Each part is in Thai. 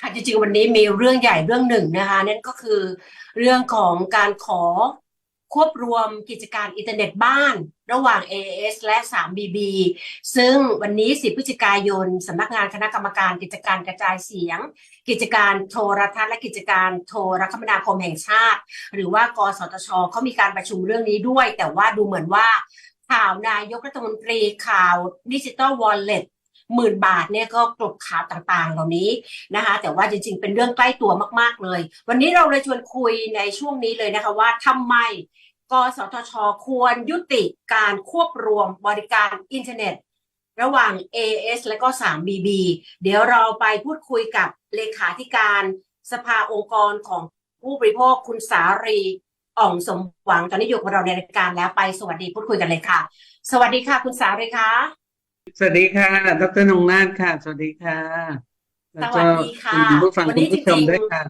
ค่ะจริงๆวันนี้มีเรื่องใหญ่เรื่องหนึ่งนะคะนั่นก็คือเรื่องของการขอควบรวมกิจการอินเทอร์เน็ตบ้านระหว่าง AIS และ 3BB ซึ่งวันนี้ 10 พฤศจิกายนสำนักงานคณะกรรมการกิจการกระจายเสียง กิจการโทรทัศน์และกิจการโทรคมนาคมแห่งชาติ หรือว่ากสทชเขามีการประชุมเรื่องนี้ด้วย แต่ว่าดูเหมือนว่าข่าวนายกรัฐมนตรีข่าวดิจิ t a ลวอลเล็ต หมื่นบาทเนี่ยก็กลบข่าวต่างๆ เหล่านี้นะคะ แต่ว่าจริงๆ เป็นเรื่องใกล้ตัวมากๆเลย วันนี้เราเลยชวนคุยในช่วงนี้เลยนะคะว่าทำไมกสทช ควรยุติการควบรวมบริการอินเทอร์เน็ต ระหว่าง AS และก็ 3BB เดี๋ยวเราไปพูดคุยกับเลขาธิการสภาองค์กรของผู้บริโภคคุณสารีอ่องสมหวังตอนนี้อยู่กับเราในรายการแล้วไปสวัสดีพูดคุยกันเลยค่ะ สวัสดีค่ะ คุณสารีคะ สวัสดีค่ะ ดรนงนาถค่ะ สวัสดีค่ะ แล้วสวัก็สดีค่ะคุณผู้ฟังวันคุนี้ณผู้ชมจริงๆ ด้วยค่ะ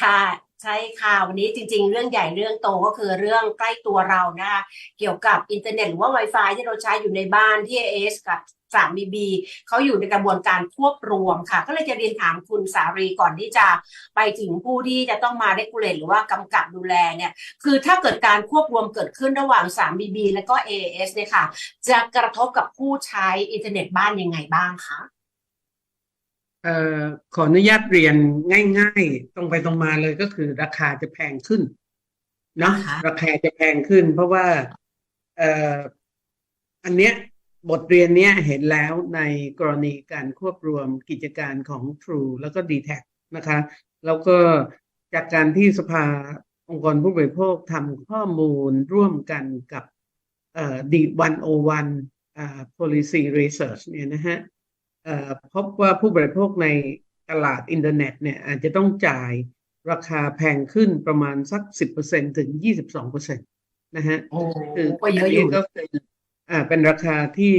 ค่ะ ใช่ค่ะ วันนี้จริงๆ เรื่องใหญ่เรื่องโตก็คือเรื่องใกล้ตัวเรานะคะเกี่ยวกับอินเทอร์เน็ตหรือว่า Wi-Fi ที่เราใช้อยู่ในบ้านที่ AS กับ 3BB เขาอยู่ในกระบวนการควบรวมค่ะ ก็เลยจะเรียนถามคุณสารีก่อนที่จะไปถึงผู้ที่จะต้องมา regulate หรือว่ากำกับดูแลเนี่ยคือถ้าเกิดการควบรวมเกิดขึ้นระหว่าง 3BB และก็ AS เอสเนี่ยค่ะ จะกระทบกับผู้ใช้อินเทอร์เน็ตบ้านยังไงบ้างคะ อ่อขออนุญาตเรียนง่ายๆ ตรงไปตรงมาเลยก็คือ ราคาจะแพงขึ้นเนาะนะคะราคาจะแพงขึ้น เพราะว่าเอ่ออันเนี้ยบทเรียนเนี้ยเห็นแล้วในกรณีการควบรวมกิจการของ True แล้วก็ d t แทนะคะ แล้วก็จากการที่สภาองค์กรผู้บริโภคทำข้อมูลร่วมกันกับเอ่อ D101 อ่า policy research เนี่ยนะฮะเอ่อ พบว่าผู้บริโภคในตลาดอินเทอร์เน็ตเนี่ยอาจจะต้องจ่ายราคาแพงขึ้นประมาณสัก 10%ถึง 22%นะฮะคือก็เยอะอยู่นนี้ก็คืออ่าเป็นราคาที่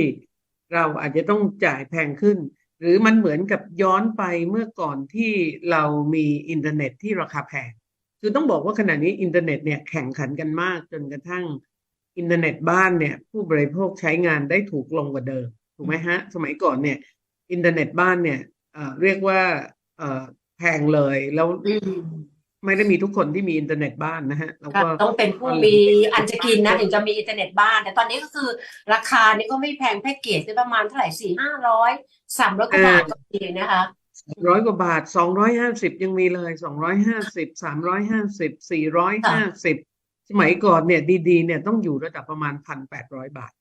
เราอาจจะต้องจ่ายแพงขึ้น หรือมันเหมือนกับย้อนไปเมื่อก่อนที่เรามีอินเทอร์เน็ตที่ราคาแพงคือต้องบอกว่าขณะนี้อินเทอร์เน็ตเนี่ยแข่งขันกันมากจนกระทั่งอินเทอร์เน็ตบ้านเนี่ยผู้บริโภคใช้งานได้ถูกลงกว่าเดิมถูกไหมฮะ สมัยก่อนเนี่ย อินเทอร์เน็ตบ้านเนี่ยเอ่อเรียกว่าเอ่อแพงเลยแล้วอืมไม่ได้มีทุกคนที่มีอินเทอร์เน็ตบ้านนะฮะแล้วค่ะก็ต้องเป็นผู้มีอันจะกินนะถึงจะมีอินเทอร์เน็ตบ้าน แต่ตอนนี้ก็คือราคานี่ก็ไม่แพงแพ็กเกจได้ประมาณเท่าไหร่สี่ห้าร้อยสามร้อยกว่าบาทก็มีนะคะร้อยกว่าบาทสองร้อยห้าสิบยังมีเลยสองร้อยห้าสิบสามร้อยห้าสิบสี่ร้อยห้าสิบสมัยก่อนเนี่ยดีๆ เนี่ยต้องอยู่ระดับประมาณพันแปดร้อยบาท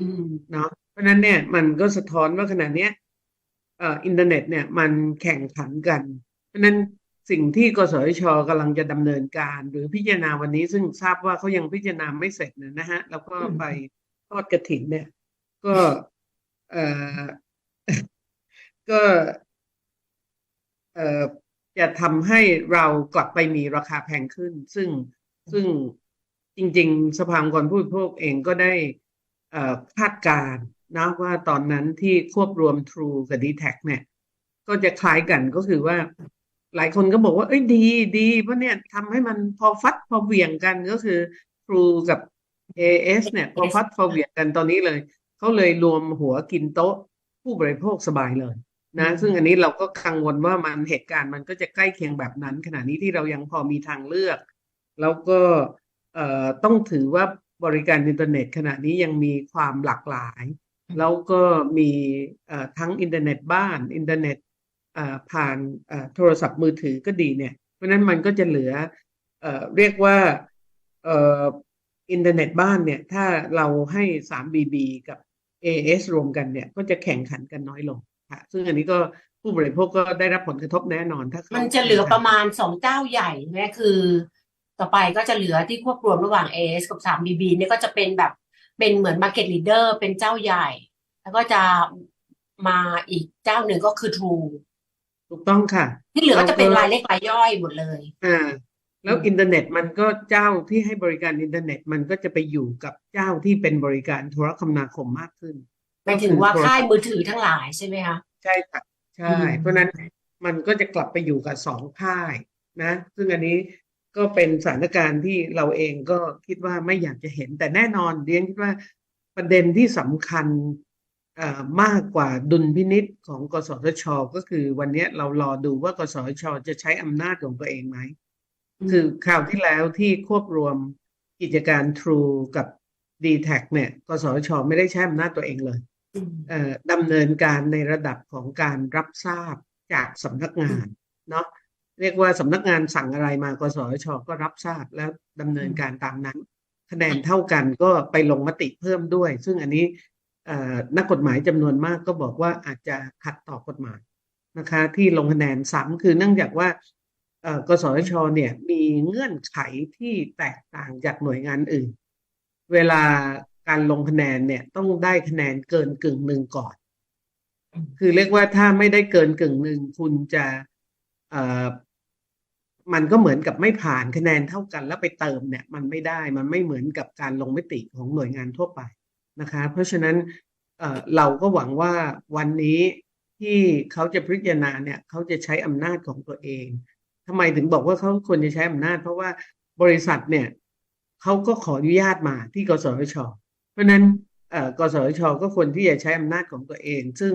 อืมเนาะเพราะฉะนั้นเนี่ยมันก็สะท้อนว่าขณะเนี้ยเอินเทอร์เน็ตเนี่ยมันแข่งขันกัน เพราะนั้นสิ่งที่กสชกำลังจะดำเนินการ หรือพิจารณาวันนี้ซึ่งทราบว่าเขายังพิจารณาไม่เสร็จนะฮะ แล้วก็ไปทอดกฐินเนี่ย ก็เออก็เออจะทำให้เรากลับไปมีราคาแพงขึ้น ซึ่งซึ่งจริง ๆ สภาองค์กรผู้บริโภคเองก็ได้อ่อคาดการ นะว่าตอนนั้นที่ควบรวม True กับ d t แทเนี่ย ก็จะคล้ายกันก็คือว่า หลายคนก็บอกว่าเอ้ยดีดีเพราะเนี่ยทำให้มันพอฟัดพอเหวี่ยงกันก็คือ True กับ AS เนี่ย พอฟัดพอเหวี่ยงกันตอนนี้เลยเขาเลยรวมหัวกินโต๊ะผู้บริโภคสบายเลยนะอืมซึ่งอันนี้เราก็กังวลว่ามันเหตุการณ์มันก็จะใกล้เคียงแบบนั้น ขณะนี้ที่เรายังพอมีทางเลือก แล้วก็เอ่อต้องถือว่าบริการอินเทอร์เน็ต ขณะนี้ยังมีความหลากหลาย แล้วก็มีทั้งอินเทอร์เน็ตบ้านอินเทอร์เน็ตผ่านโทรศัพท์มือถือก็ดีเนี่ย เพราะนั้นมันก็จะเหลือเอเรียกว่าอินเทอร์เน็ตบ้านเนี่ย ถ้าเราให้ 3BB กับ AS รวมกันเนี่ย ก็จะแข่งขันกันน้อยลงค่ะซึ่งอันนี้ก็ผู้บริโภคก็ได้รับผลกระทบแน่นอนถ้ามันจะเหลือประมาณสองเจ้าใหญ่ใช่คือ ต่อไปก็จะเหลือที่ควบรวมระหว่าง AS กับ 3BB เนี่ยก็จะเป็นแบบ เป็นเหมือน Market Leader เป็นเจ้าใหญ่ แล้วก็จะมาอีกเจ้าหนึ่งก็คือ True ถูกต้องค่ะ ที่เหลือก็จะเป็นรายเล็กรายย่อยหมดเลย อ่า แล้วอืมอินเทอร์เน็ตมันก็เจ้าที่ให้บริการอินเทอร์เน็ตมันก็จะไปอยู่กับเจ้าที่เป็นบริการโทรคมนาคมมากขึ้นหมายถึงว่าค่ายมือถือทั้งหลายใช่ไหมคะใช่ค่ะ ใช่อืมเพราะฉะนั้นมันก็จะกลับไปอยู่กับสองค่ายนะ ซึ่งอันนี้ ก็เป็นสถานการณ์ที่เราเองก็คิดว่าไม่อยากจะเห็น แต่แน่นอนเรียนคิดว่าประเด็นที่สำคัญเอ่อมากกว่าดุลพินิจของกสทช ก็คือวันเนี้ยเรารอดูว่ากสทช จะใช้อำนาจของตัวเองไหม คือคราวที่แล้วที่ควบรวมกิจการ True กับ d t แทเนี่ยกสทช ไม่ได้ใช้อำนาจตัวเองเลยอืมเอ่อดำเนินการในระดับของการรับทราบจากสำนักงานเนาะ เรียกว่าสำนักงานสั่งอะไรมากสชก็รับทราบแล้วดำเนินการตามนั้น คะแนนเท่ากันก็ไปลงมติเพิ่มด้วย ซึ่งอันนี้เอ่อนักกฎหมายจำนวนมากก็บอกว่าอาจจะขัดต่อกฎหมายนะคะ ที่ลงคะแนนซ้ำคือเนื่องจากว่าเอ่อกสชเนี่ยมีเงื่อนไขที่แตกต่างจากหน่วยงานอื่น เวลาการลงคะแนนเนี่ยต้องได้คะแนนเกินกึ่งหนึ่งก่อน คือเรียกว่าถ้าไม่ได้เกินกึ่งหนึ่งคุณจะเอ่อ มันก็เหมือนกับไม่ผ่านคะแนนเท่ากันแล้วไปเติมเนี่ยมันไม่ได้มันไม่เหมือนกับการลงมติของหน่วยงานทั่วไปนะคะ เพราะฉะนั้นเเราก็หวังว่าวันนี้ที่เขาจะพิจารณาเนี่ยเขาจะใช้อำนาจของตัวเองทำไมถึงบอกว่าเขาควรจะใช้อำนาจ เพราะว่าบริษัทเนี่ยเขาก็ขออนุญาตมาที่กสชเพราะฉะนั้นกสชก็ควรที่จะใช้อำนาจของตัวเอง ซึ่ง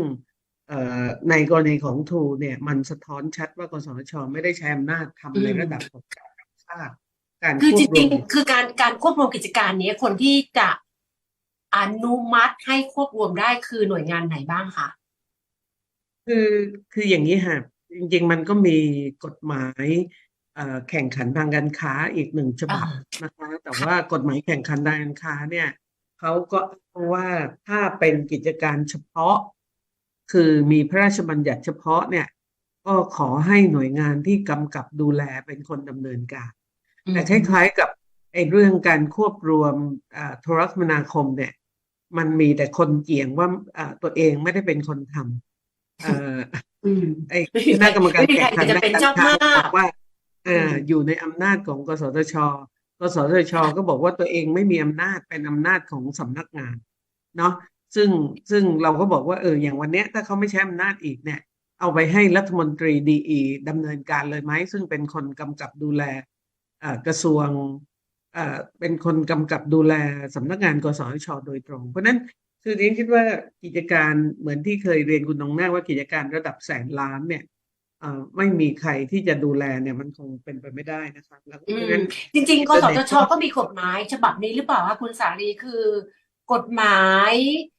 ในกรณีของทูเนี่ยมันสะท้อนชัดว่ากสทชไม่ได้ใช้อำนาจทำในระดับของการรับทราบการคือควจบรริวงมๆคือการการควบรวมกิจการนี้คนที่จะอนุมัติให้ควบรวมได้คือหน่วยงานไหนบ้างคะคือคืออย่างนี้ค่ะจริง ๆ มันก็มีกฎหมายเอ่อแข่งขันทางการค้าอีกหนึ่งฉบับอ่านะคะ แต่ว่ากฎหมายแข่งขันทางการค้าเนี่ยเขาก็อ้างว่าถ้าเป็นกิจการเฉพาะ คือมีพระราชบัญญัติเฉพาะเนี่ย ก็ขอให้หน่วยงานที่กำกับดูแลเป็นคนดำเนินการอืแต่มคล้ายๆกับไอ้เรื่องการควบรวมอ่าโทรคมนาคมเนี่ย มันมีแต่คนเกี่ยงว่าอ่าตัวเองไม่ได้เป็นคนทำเอ่ออืมไอ้ไม่มีคณะกรรมการไม่มีแข่งใครขันจะด้านเป็นการเจ้าค้าภาก็บพอกว่าเอ่อือมอยู่ในอำนาจของกสทชกสทชก็บอกว่าตัวเองไม่มีอำนาจเป็นอำนาจของสำนักงาน เนาะ ซึ่งซึ่งเราก็บอกว่าเอออย่างวันเนี้ยถ้าเขาไม่ใช้อำนาจอีกเนี่ย เอาไปให้รัฐมนตรีดีอีดำเนินการเลยไหม ซึ่งเป็นคนกำกับดูแลเอ่อกระทรวงเอ่อเป็นคนกำกับดูแลสำนักงานกสทชโดยตรง เพราะฉะนั้นคือเรียนคิดว่ากิจการเหมือนที่เคยเรียนคุณนงนาคว่ากิจการระดับแสนล้านเนี่ยเอ่อไม่มีใครที่จะดูแลเนี่ยมันคงเป็นไปไม่ได้นะคะแล้วอืเพราะมงั้นจริงๆกอินเทสอร์เน็ทตชก็ก็มีกฎหมายฉบับนี้หรือเปล่าคะคุณสาลีคือกฎหมายเ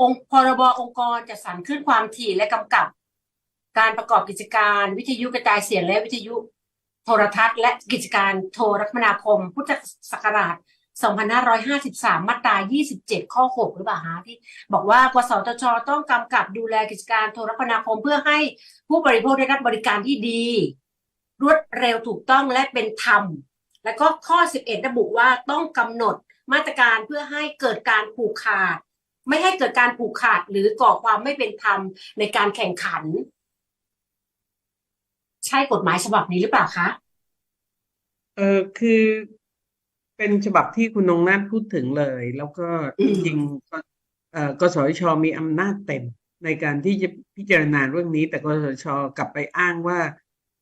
องค์พรบองค์กรจัดสรรคลื่นความถี่และกำกับ การประกอบกิจการ วิทยุกระจายเสียงและวิทยุโทรทัศน์และกิจการโทรคมนาคม พุทธศักราช 2553 มาตรา 27 ข้อ 6 หรือเปล่าฮะที่บอกว่ากสทช ต้องกำกับดูแลกิจการโทรคมนาคมเพื่อให้ผู้บริโภคได้รับบริการที่ดี รวดเร็วถูกต้องและเป็นธรรม แล้วก็ข้อ 11 ระบุว่าต้องกำหนดมาตรการเพื่อให้เกิดการผูกขาด ไม่ให้เกิดการผูกขาดหรือก่อความไม่เป็นธรรมในการแข่งขัน ใช่กฎหมายฉบับนี้หรือเปล่าคะ เออคือเป็นฉบับที่คุณนงนาถพูดถึงเลย แล้วก็อืจมริงๆก็เอ่อกสทชมีอำนาจเต็มในการที่จะพิจารณาเรื่องนี้ แต่กสทชกลับไปอ้างว่า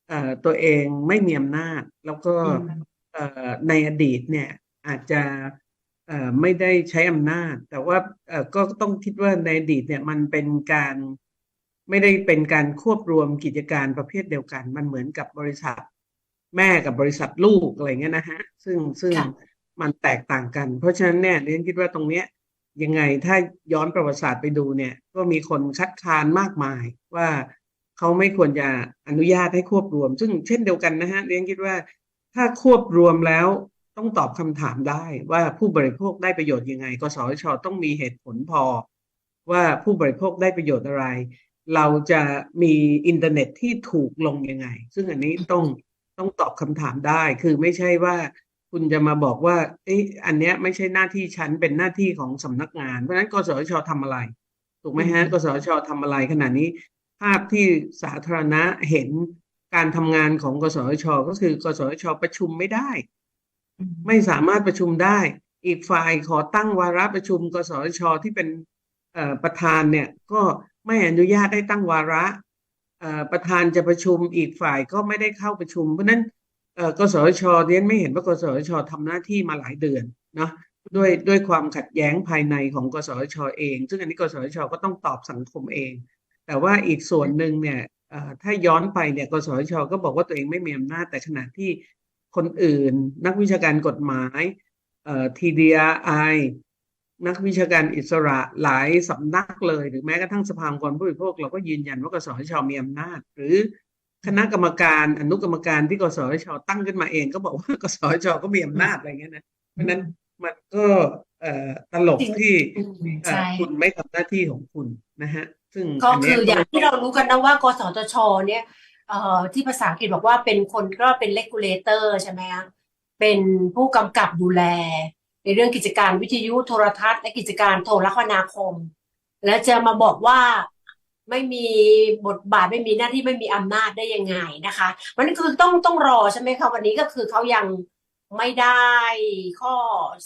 เอ่อตัวเองไม่มีอำนาจ แล้วก็อืมเอ่อในอดีตเนี่ยอาจจะเอ่อ ไม่ได้ใช้อำนาจ แต่ว่าเอ่อก็ต้องคิดว่าในอดีตเนี่ยมันเป็นการไม่ได้เป็นการควบรวมกิจการประเภทเดียวกัน มันเหมือนกับบริษัท แม่กับบริษัทลูกอะไรเงี้ยนะฮะซึ่งซึ่งค่ะมันแตกต่างกัน เพราะฉะนั้นเนี่ยเรียนคิดว่าตรงเนี้ยยังไงถ้าย้อนประวัติศาสตร์ไปดูเนี่ย ก็มีคนคัดค้านมากมายว่าเขาไม่ควรจะอนุญาตให้ควบรวม ซึ่งเช่นเดียวกันนะฮะเรียนคิดว่าถ้าควบรวมแล้ว ต้องตอบคำถามได้ว่าผู้บริโภคได้ประโยชน์ยังไง กสทชต้องมีเหตุผลพอ ว่าผู้บริโภคได้ประโยชน์อะไร เราจะมีอินเทอร์เน็ตที่ถูกลงยังไง ซึ่งอันนี้ต้องต้องตอบคำถามได้ คือไม่ใช่ว่าคุณจะมาบอกว่าเอ๊ะอันเนี้ยไม่ใช่หน้าที่ฉันเป็นหน้าที่ของสำนักงาน เพราะฉะนั้น กสทชทำอะไร ถูกไหมอืฮะมกสทชทำอะไรขณะนี้ ภาพที่สาธารณะเห็นการทำงานของ กสทชก็คือ กสทชประชุมไม่ได้อืม ไม่สามารถประชุมได้ อีกฝ่ายขอตั้งวาระประชุม กสชที่เป็นประธานเนี่ยก็ไม่อนุญาตให้ตั้งวาระประธานจะประชุมอีกฝ่ายก็ไม่ได้เข้าประชุม เพราะนั้นกสชเรียนไม่เห็นว่ากสชทำหน้าที่มาหลายเดือนเนาะด้วยด้วยความขัดแย้งภายในของกสชเอง ซึ่งอันนี้กสชก็ต้องตอบสังคมเอง แต่ว่าอีกส่วนหนึ่งเนี่ยถ้าย้อนไปเนี่ยกสชก็บอกว่าตัวเองไม่มีอำนาจแต่ขณะที่ คนอื่น นักวิชาการกฎหมายเอ่อ TDRI นักวิชาการอิสระหลายสำนักเลย หรือแม้กระทั่งสภาองค์กรผู้บริโภคเราก็ยืนยันว่ากสทชมีอำนาจ หรือคณะกรรมการอนุกรรมการที่กสทชตั้งขึ้นมาเองก็บอกว่ากสทชก็มีอำนาจอะไรเงี้ยนะเพราะฉะนั้นมันก็เอ่อตลกจริงที่อืมเอ่อใช่คุณไม่ทำหน้าที่ของคุณนะฮะ ซึ่งก็อันคืเนี้ยออย่างที่เรารู้กันนะว่ากสทชเนี่ย เอ่อที่ภาษาอังกฤษบอกว่าเป็นคนก็เป็น regulator ใช่ไหมคะเป็นผู้กำกับดูแล ในเรื่องกิจการวิทยุโทรทัศน์และกิจการโทรคมนาคม แล้วจะมาบอกว่าไม่มีบทบาทไม่มีหน้าที่ไม่มีอำนาจได้ยังไงนะคะ มันคือต้องต้องรอใช่ไหมคะวันนี้ก็คือเขายังไม่ได้ข้อ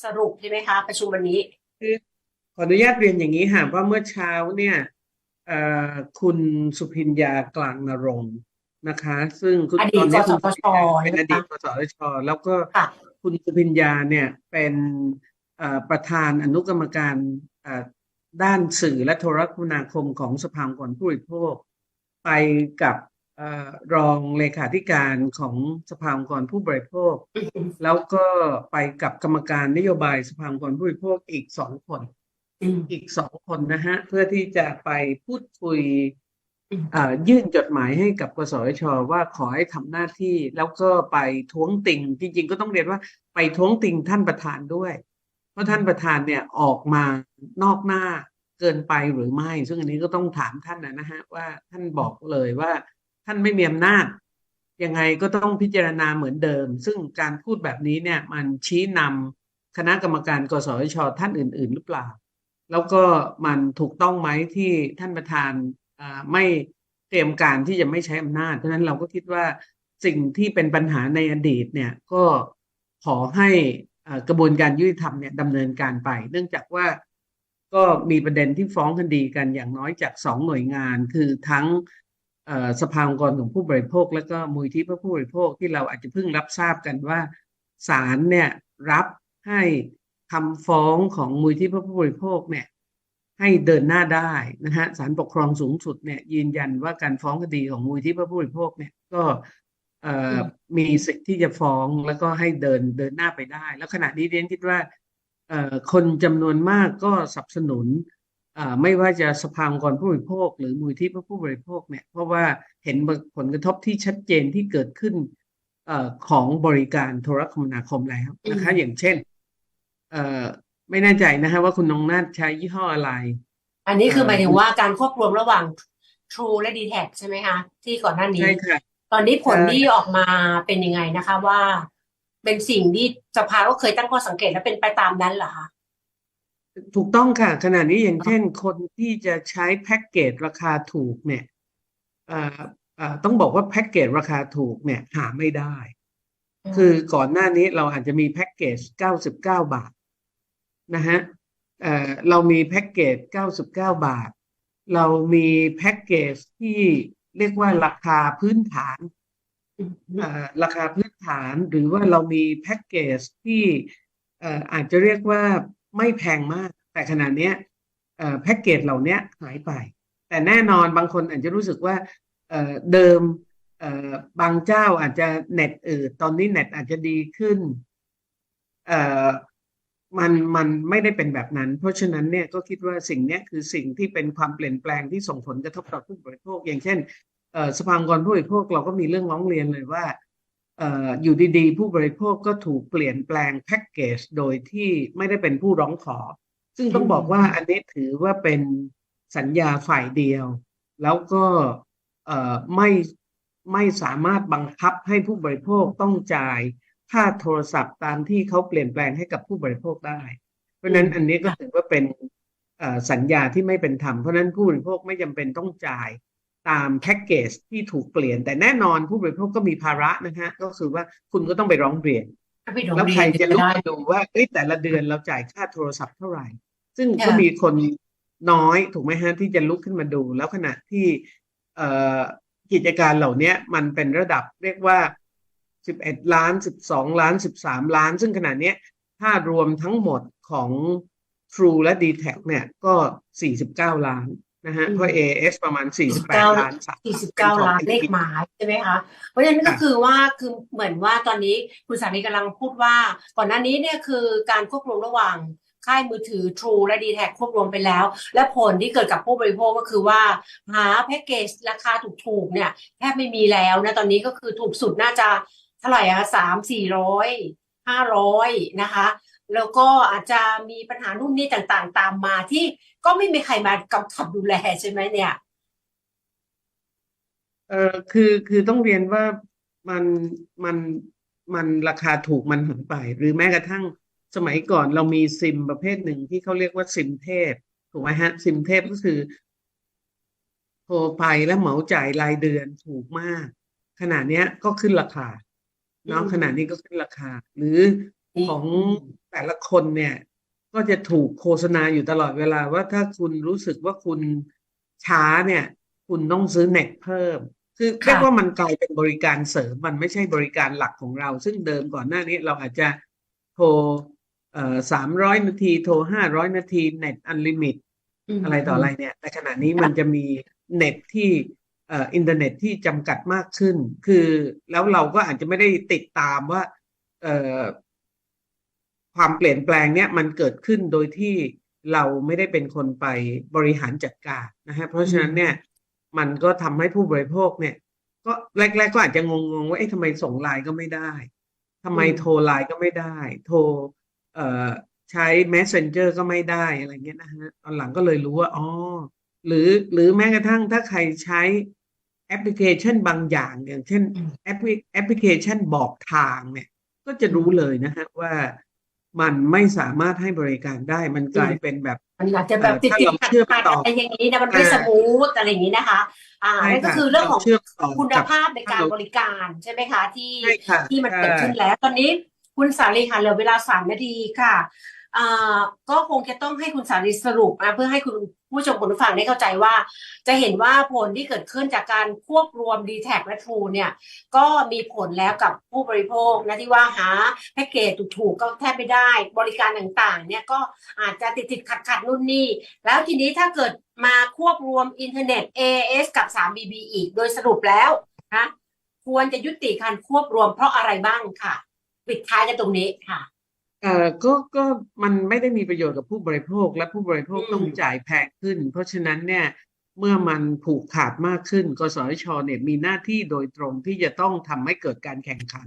สรุปใช่ไหมคะ ประชุมวันนี้ขออนุญาตเรียนอย่างนี้ค่ะว่าเมื่อเช้าเนี่ยคุณสุพิญญากลางนรงค์ นะคะ ซึ่งคุณอดีตตอนนี้กสคุณทชเป็นใช่อไหมดีตคะกสทชแล้วก็ค่ะ คุณสุพิญญาเนี่ยเป็นเอ่อประธานอนุกรรมการเอ่อด้านสื่อและโทรคมนาคมของสภาองค์กรผู้บริโภค ไปกับเอ่อรองเลขาธิการของสภาองค์กรผู้บริโภค แล้วก็ไปกับกรรมการนโยบายสภาองค์กรผู้บริโภคอีกสองคน อืม อีกสองคนนะฮะ เพื่อที่จะไปพูดคุยอืมเอ่อ ยื่นจดหมายให้กับกสชว่าขอให้ทำหน้าที่แล้วก็ไปท้วงติงจริง ๆ ก็ต้องเรียนว่าไปท้วงติงท่านประธานด้วย เพราะท่านประธานเนี่ยออกมานอกหน้าเกินไปหรือไม่ ซึ่งอันนี้ก็ต้องถามท่านนะฮะว่าท่านบอกเลยว่าท่านไม่มีอำนาจยังไงก็ต้องพิจารณาเหมือนเดิม ซึ่งการพูดแบบนี้เนี่ยมันชี้นำคณะกรรมการกสชท่านอื่น ๆ หรือเปล่า แล้วก็มันถูกต้องไหมที่ท่านประธาน ไม่เตรียมการที่จะไม่ใช้อำนาจเพราะนั้นเราก็คิดว่าสิ่งที่เป็นปัญหาในอดีตเนี่ยก็ขอให้กระบวนการยุติธรรมเนี่ยดำเนินการไป เนื่องจากว่าก็มีประเด็นที่ฟ้องคดีกันอย่างน้อยจากสองหน่วยงาน คือทั้งสภาองค์กรของผู้บริโภค และก็มูลที่เพื่อผู้บริโภคที่เราอาจจะเพิ่งรับทราบกันว่าศาลเนี่ยรับให้คำฟ้องของมูลที่เพื่อผู้บริโภคเนี่ย ให้เดินหน้าได้นะฮะศาลปกครองสูงสุดเนี่ยยืนยันว่าการฟ้องคดีของมูลที่เพื่อผู้บริโภคเนี่ยก็มีสิทธิ์ที่จะฟ้องแล้วก็ให้เดินเดินหน้าไปได้ แล้วขณะนี้เรียนคิดว่าคนจำนวนมากก็สนับสนุนไม่ว่าจะสภาองค์กรผู้บริโภค หรือมูลที่เพื่อผู้บริโภคเนี่ยเพราะว่าเห็นผลกระทบที่ชัดเจนที่เกิดขึ้นอของบริการโทรคมนาคมแล้วนะคะอย่างเช่น ไม่แน่ใจนะฮะว่าคุณนงนาถใช้ยี่ห้ออะไร อันนี้คือเอ่อหมายถึงว่าการควบรวมระหว่าง True และ d t แทใช่ไหมคะที่ก่อนหน้านี้ ใช่ค่ะ ตอนนี้ผลใช่ที่ออกมาเป็นยังไงนะคะว่า เป็นสิ่งที่สภาก็เคยตั้งข้อสังเกตและเป็นไปตามนั้นเหรอคะถูกต้องค่ะขณะนี้อย่างเช่นคนที่จะใช้แพ็กเกจราคาถูกเนี่ยเอ่อเอ่อต้องบอกว่าแพ็กเกจราคาถูกเนี่ยหาไม่ได้ คือก่อนหน้านี้เราอาจจะมีแพ็กเกจ 99 บาท นะฮะเเรามีแพ็กเกจ 99 บาท เรามีแพ็กเกจที่เรียกว่าราคาพื้นฐานราคาพื้นฐานหรือว่าเรามีแพ็กเกจที่อ่อาจจะเรียกว่าไม่แพงมาก แต่ขณะเนี้ยแพ็กเกจเหล่านี้หายไป แต่แน่นอนบางคนอาจจะรู้สึกว่าเเดิมบางเจ้าอาจจะเน็ตอืดตอนนี้เน็ตอาจจะดีขึ้นเมันมันไม่ได้เป็นแบบนั้น เพราะฉะนั้นเนี่ยก็คิดว่าสิ่งนี้คือสิ่งที่เป็นความเปลี่ยนแปลงที่ส่งผลกระทบต่อผู้บริโภค อย่างเช่นสภาองค์กรผู้บริโภคเราก็มีเรื่องร้องเรียนเลยว่าอยู่ดีๆ ผู้บริโภคก็ถูกเปลี่ยนแปลงแพ็กเกจโดยที่ไม่ได้เป็นผู้ร้องขอ ซึ่งต้องบอกว่าอันนี้ถือว่าเป็นสัญญาฝ่ายเดียว แล้วก็ไม่ไม่สามารถบังคับให้ผู้บริโภคต้องจ่าย ค่าโทรศัพท์ตามที่เขาเปลี่ยนแปลงให้กับผู้บริโภคได้ เพราะฉะนั้นอันนี้ก็ถือว่าเป็นเอ่อสัญญาที่ไม่เป็นธรรม เพราะฉะนั้นผู้บริโภคไม่จำเป็นต้องจ่ายตามแพ็กเกจที่ถูกเปลี่ยน แต่แน่นอนผู้บริโภคก็มีภาระนะฮะก็คือว่าคุณก็ต้องไปร้องเรียนถ้าไปโรงแล้วเรีใครยนจะจะลุกได้มาดูว่าเอ้ยแต่ละเดือนเราจ่ายค่าโทรศัพท์เท่าไหร่ ซึ่งค่ะก็มีคนน้อยถูกไหมฮะที่จะลุกขึ้นมาดู แล้วขณะที่เอ่อกิจการเหล่านี้มันเป็นระดับเรียกว่า 11 ล้าน 12 ล้าน 13 ล้าน ซึ่งขณะเนี้ยถ้ารวมทั้งหมดของ True และ d t แทเนี่ยก็ 49 ล้านนะฮะอืมเพราะ AS ประมาณ 48 ล้านสามสี่สิบเป็นเก้าของล้านเลข Infinix หมายใช่ไหมคะเพราะฉะนั้นก็ค่ะคือว่าคือเหมือนว่าตอนนี้คุณสารีกำลังพูดว่า ก่อนหน้านี้เนี่ยคือการควบรวมระหว่างค่ายมือถือ True และ d t แทควบรวมไปแล้ว และผลที่เกิดกับผู้บริโภคก็คือว่า หาแพ็กเกจราคาถูกๆเนี่ยแทบไม่มีแล้วนะตอนนี้ก็คือถูกสุดน่าจะ เท่าไหร่อะสามสี่ร้อยห้าร้อยนะคะ แล้วก็อาจจะมีปัญหานู่นนี่ต่างๆ ตามมาที่ก็ไม่มีใครมากำกับดูแลใช่ไหมเนี่ยเออคือคือต้องเรียนว่ามันมันมันราคาถูกมันหายไป หรือแม้กระทั่งสมัยก่อนเรามีซิมประเภทหนึ่งที่เขาเรียกว่าซิมเทพ ถูกไหมฮะ ซิมเทพก็คือโทรไปแล้วเหมาจ่ายรายเดือนถูกมาก ขนาดเนี้ยก็ขึ้นราคา เนาะอืมขนาดนี้ก็ขึ้นราคา หรืออืมของแต่ละคนเนี่ย ก็จะถูกโฆษณาอยู่ตลอดเวลาว่าถ้าคุณรู้สึกว่าคุณช้าเนี่ย คุณต้องซื้อเน็ตเพิ่ม คือเรียกค่ะว่ามันกลายเป็นบริการเสริมมันไม่ใช่บริการหลักของเรา ซึ่งเดิมก่อนหน้านี้เราอาจจะโทรเอ่อสามร้อยนาที โทรห้าร้อยนาทีเน็ตอันลิมิตมอะไรต่ออะไรเนี่ย แต่ขณะนี้มันจะมีเน็ตที่เอินเทอร์เน็ตที่จำกัดมากขึ้น คือแล้วเราก็อาจจะไม่ได้ติดตามว่าความเปลี่ยนแปลงเนี่ยมันเกิดขึ้นโดยที่เราไม่ได้เป็นคนไปบริหารจัดการนะฮะเพราะฉะนั้นเนี่ยมันก็ทำให้ผู้บริโภคเนี่ย ก็แรก ๆ ก็อาจจะงงๆว่าเอ๊ะทำไมส่งไลน์ก็ไม่ได้ทำไมอืมโทรไลน์ก็ไม่ได้ โทรเอ่อใช้ Messenger ก็ไม่ได้อะไรเงี้ยนะฮะตอนหลังก็เลยรู้ว่าอ๋อหรือหรือแม้กระทั่งถ้าใครใช้ แอปพลิเคชันบางอย่างอย่างเช่นอืมแอปพลิแอปพลิเคชันบอกทางเนี่ย ก็จะรู้เลยนะฮะว่ามันไม่สามารถให้บริการได้มันกลายเป็นแบบมันอาจจะแบบเอ่อติดถ้าติดเราขัดเชื่อมขัดต่ออะไรอย่างนี้นะมันไม่อ่าสมูทอะไรอย่างนี้นะคะ อ่าใช่นั่นก็ค่ะคือเรื่องเราของเชื่อมต่อคุณกับภาพในการถ้าเราบริการใช่ไหมคะ ที่ใช่ค่ะที่มันใช่เกิดขึ้นแล้ว ตอนนี้คุณสาลีค่ะเหลือเวลาสามนาทีค่ะอ่าก็คงจะต้องให้คุณสาลีสรุปนะเพื่อให้คุณ ผู้ชมคุณผู้ฟังได้เข้าใจว่า จะเห็นว่าผลที่เกิดขึ้นจากการควบรวม d t แทและ True เนี่ยก็มีผลแล้วกับผู้บริโภคนะที่ว่าหาแพ็กเกจถูกๆก็แทบไม่ได้ บริการต่างๆเนี่ยก็อาจจะติดติดขัดขัดๆนู่นนี่ แล้วทีนี้ถ้าเกิดมาควบรวมอินเทอร์เน็ต AS กับ 3BB อีกโดยสรุปแล้วนะควรจะยุติการควบรวมเพราะอะไรบ้างค่ะ ปิดท้ายกันตรงนี้ค่ะ เอ่อก็ก็มันไม่ได้มีประโยชน์กับผู้บริโภค และผู้บริโภคอืมต้องจ่ายแพงขึ้น เพราะฉะนั้นเนี่ยเมื่อมันผูกขาดมากขึ้น กสทชเนี่ยมีหน้าที่โดยตรงที่จะต้องทำให้เกิดการแข่งขัน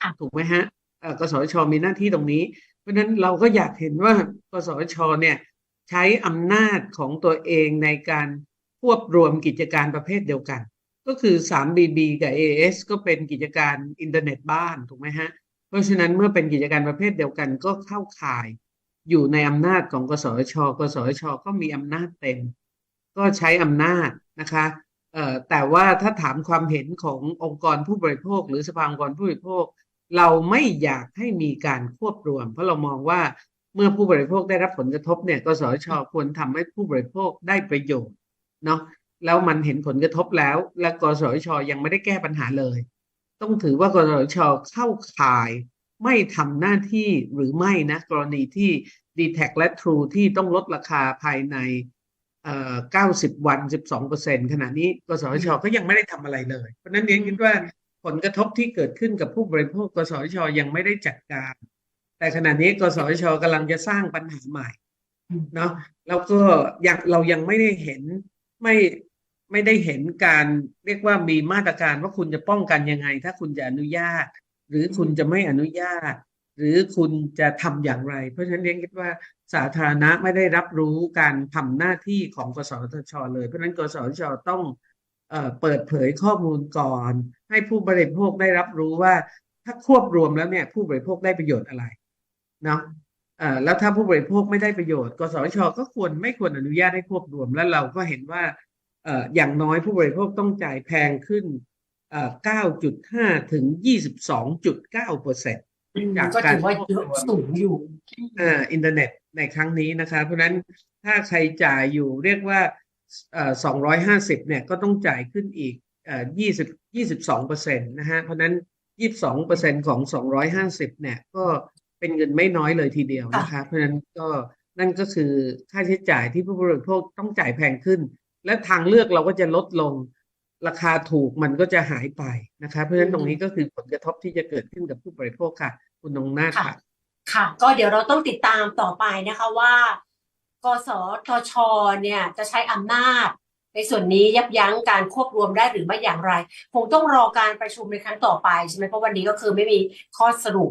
ค่ะถูกไหมฮะเอ่อกสทชมีหน้าที่ตรงนี้ เพราะฉะนั้นเราก็อยากเห็นว่ากสทชเนี่ยใช้อำนาจของตัวเองในการควบรวมกิจการประเภทเดียวกัน ก็คือ 3BB กับ AS ก็เป็นกิจการอินเทอร์เน็ตบ้านถูกไหมฮะ เพราะฉะนั้นเมื่อเป็นกิจการประเภทเดียวกันก็เข้าข่ายอยู่ในอำนาจของกสช กสช ก็มีอำนาจเต็ม ก็ใช้อำนาจนะคะเอ่อแต่ว่าถ้าถามความเห็นขององค์กรผู้บริโภค หรือสภาองค์กรผู้บริโภค เราไม่อยากให้มีการควบรวม เพราะเรามองว่าเมื่อผู้บริโภคได้รับผลกระทบเนี่ยกสช ควรทำให้ผู้บริโภคได้ประโยชน์เนาะแล้วมันเห็นผลกระทบแล้ว และกสช ยังไม่ได้แก้ปัญหาเลย ต้องถือว่ากสชเข้าข่าย ไม่ทำหน้าที่หรือไม่นะ กรณีที่ d t แทและ True ที่ต้องลดราคาภายในเอ่อ90วัน 12เปอร์เซ็นขณะนี้กสชก็ยังไม่ได้ทำอะไรเลย เพราะนั้นเรียนคิดว่าผลกระทบที่เกิดขึ้นกับผู้บริโภคกสชยังไม่ได้จัดการ แต่ขณะนี้กสชกำลังจะสร้างปัญหาใหม่เนาะแล้วก็ยังเรายังไม่ได้เห็นไม่ ไม่ได้เห็นการเรียกว่ามีมาตรการว่าคุณจะป้องกันยังไง ถ้าคุณจะอนุญาต หรือคุณจะไม่อนุญาต หรือคุณจะทำอย่างไร เพราะฉะนั้นเรียนคิดว่าสาธารณะไม่ได้รับรู้การทำหน้าที่ของกสทช เลย เพราะฉะนั้นกสทชต้องเอเปิดเผยข้อมูลก่อน ให้ผู้บริโภคได้รับรู้ว่าถ้าควบรวมแล้วเนี่ยผู้บริโภคได้ประโยชน์อะไรเนาะแล้วถ้าผู้บริโภคไม่ได้ประโยชน์ กสชก็ควรไม่ควรอนุญาตให้ควบรวม แล้วเราก็เห็นว่า อ่ออย่างน้อยผู้บริโภคต้องจ่ายแพงขึ้นเอ่อ9.5 ถึง 22.9เปอร์เซ็นต์อืมจากก็การถือว่าควบเยรอะวมสูงอยู่เอ่ออินเทอร์เน็ตในครั้งนี้นะคะ เพราะฉะนั้นถ้าใครจ่ายอยู่เรียกว่าเอ่อ250 เนี่ยก็ต้องจ่ายขึ้นอีกเอ่อ20 22เปอร์เซ็นต์นะฮะ เพราะฉะนั้น 22เปอร์เซ็นต์ของ 250 เนี่ยก็เป็นเงินไม่น้อยเลยทีเดียวค่ะนะคะ เพราะฉะนั้นก็นั่นก็คือค่าใช้จ่ายที่ผู้บริโภคต้องจ่ายแพงขึ้น และทางเลือกเราก็จะลดลง ราคาถูกมันก็จะหายไปนะคะ เพราะฉะนั้นตรงนี้ก็คือผลกระทบที่จะเกิดขึ้นกับผู้บริโภคค่ะ คุณนงนาถค่ะค่ะ ค่ะ ก็เดี๋ยวเราต้องติดตามต่อไปนะคะว่ากสทชเนี่ยจะใช้อำนาจในส่วนนี้ยับยั้งการควบรวมได้หรือไม่อย่างไร คงต้องรอการประชุมในครั้งต่อไปใช่ไหมเพราะวันนี้ก็คือไม่มีข้อสรุป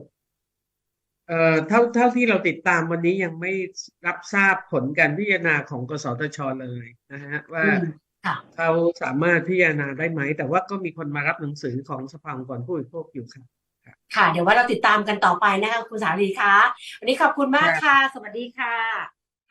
เอ่อเท่าเท่าที่เราติดตามวันนี้ยังไม่รับทราบผลการพิจารณาของกสทชเลยนะฮะว่าอืมค่ะเขาสามารถพิจารณาได้ไหม แต่ว่าก็มีคนมารับหนังสือของสภาองค์กรผู้บริโภคอยู่ค่ะค่ะ เดี๋ยวว่าเราติดตามกันต่อไปนะคะคุณสาลีคะวันนี้ขอบคุณมากค่ะ สวัสดีค่ะ